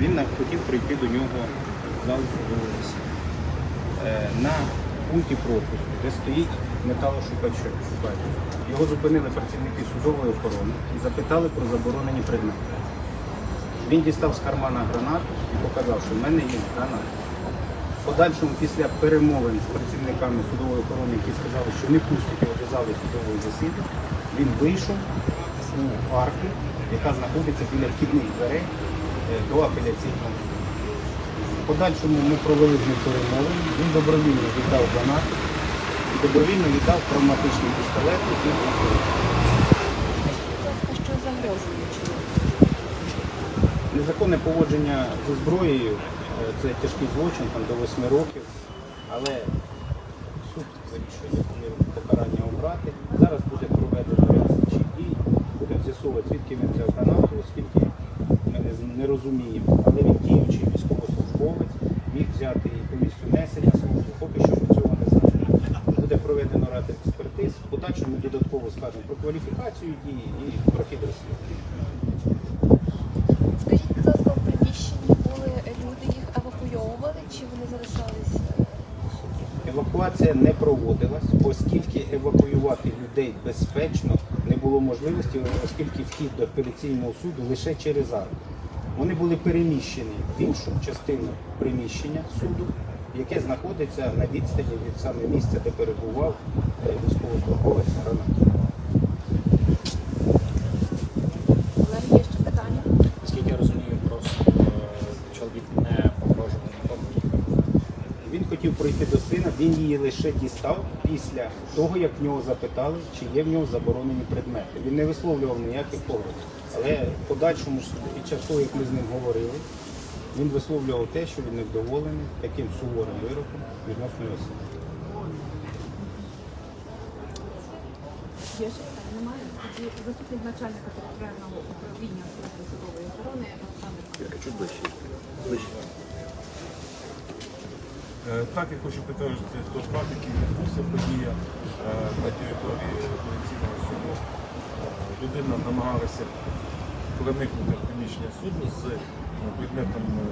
Він хотів прийти до нього в зал судового. Е, На пункті пропуску, де стоїть металошукачок, його зупинили працівники судової охорони і запитали про заборонені предмети. Він дістав з кармана гранат і показав, що в мене є гранат. В подальшому, після перемовин з працівниками судової охорони, які сказали, що не пустять його до зали судового засідання, він вийшов у арку, яка знаходиться біля вхідних дверей до апеляційного суду. Подальшому ми провели з ним перемовини, він добровільно віддав гранат і добровільно віддав травматичний пістолет, який був. що загрожує? Незаконне поводження зі зброєю е, це тяжкий злочин там, до 8 років, але суд вирішує покарання обрати. Зараз буде проведено дій, будемо з'ясовувати, звідки він взяв гранату, оскільки не, не розуміємо. Але він діючий військовослужбовець, міг взяти і по місцю несення служби, поки що ми цього не знаємо. Буде проведено ряд експертиз, в подальшому додатково скажемо про кваліфікацію дії і про хід розслідування. Скажіть, будь ласка, приміщенні були люди, їх евакуйовували, чи вони залишались? е, Евакуація не проводилась, оскільки евакуювати людей безпечно не було можливості, оскільки вхід до апеляційного суду лише через арку. Вони були переміщені в іншу частину приміщення суду, яке знаходиться на відстані від саме місця, де перебував е, військовослужбовець гранат. Хотів пройти до сина, він її лише дістав після того, як в нього запитали, чи є в нього заборонені предмети. Він не висловлював ніяких погроз. Але в подальшому під час того, як ми з ним говорили, він висловлював те, що він невдоволений таким суворим вироком відносно його сина. Є ще питання? Немає. Заступник начальника територіального управління служби судової охорони Олександр. Так, я хочу підтвердити тот факт, який відбувся подія е, на території апеляційного суду. Е, Людина намагалася проникнути в приміщення суду з е, предметом е,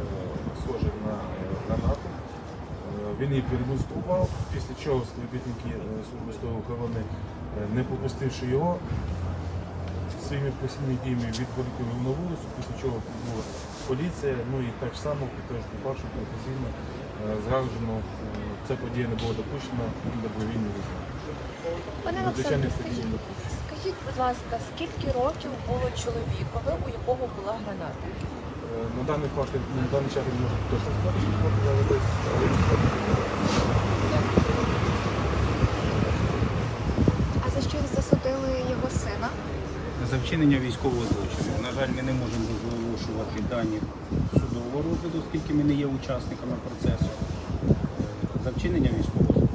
схожим на е, гранату. Е, Він її продемонстрував, після чого співробітники е, служби судової охорони, е, не пропустивши його, своїми постійними діями відволікли на вулицю, після чого прибула поліція, ну і так само підтверджую факт, що професійно зражено е, ця подія не була допущена і добровільний визнання. Пане Олександре, скажіть, скажіть, будь ласка, скільки років було чоловікові, у якого була граната? Е, На даний факт на даний час не можу точно сказати, що факт але десь А за що засудили його сина? За вчинення військового злочину. На жаль, ми не можемо розголошувати дані судового розгляду, оскільки ми не є учасниками процесу. За вчинення військового